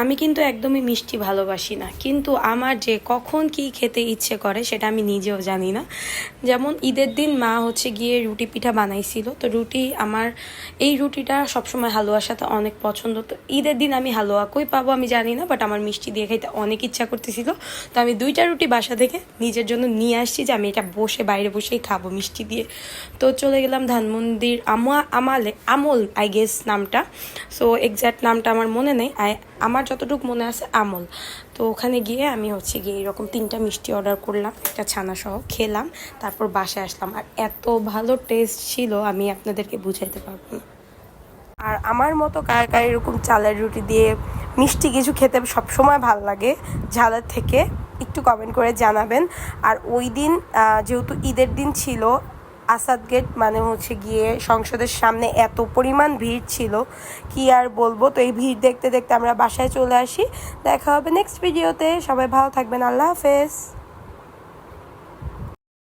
আমি কিন্তু একদমই মিষ্টি ভালোবাসি না। কিন্তু আমার যে কখন কি খেতে ইচ্ছে করে সেটা আমি নিজেও জানি না। যেমন ঈদের দিন মা হচ্ছে গিয়ে রুটি পিঠা বানাইছিল। তো রুটি আমার, এই রুটিটা সবসময় হালুয়ার সাথে অনেক পছন্দ। তো ঈদের দিন আমি হালুয়া কই পাবো আমি জানি না বাট আমার মিষ্টি দিয়ে খাইতে অনেক ইচ্ছা করতেছিল। তো আমি দুইটা রুটি বাসা থেকে নিজের জন্য নিয়ে আসছি যে আমি এটা বসে, বাইরে বসেই খাব মিষ্টি দিয়ে। তো চলে গেলাম ধানমন্দির আমা, আমালে, আমল আই গেস নামটা। সো এক্স্যাক্ট নামটা আমার মনে নেই। আই আমার যতটুকু মনে আছে আমল। তো ওখানে গিয়ে আমি হচ্ছে গিয়ে এরকম তিনটা মিষ্টি অর্ডার করলাম, একটা ছানা সহ খেলাম, তারপর বাসায় আসলাম। আর এত ভালো টেস্ট ছিল, আমি আপনাদেরকে বুঝাইতে পারব না। আর আমার মতো কার কার এরকম চালের রুটি দিয়ে মিষ্টি কিছু খেতে সবসময় ভালো লাগে, ঝালের থেকে একটু কমেন্ট করে জানাবেন। আর ওই দিন যেহেতু ঈদের দিন ছিল আসাদ গেট মানে হচ্ছে গিয়ে সংসদের সামনে এত পরিমাণ ভিড় ছিল, কি আর বলব? তো এই ভিড় দেখতে দেখতে আমরা বাসায় চলে আসি। দেখা হবে নেক্সট ভিডিওতে সবাই ভালো থাকবেন। আল্লাহ হাফেজ।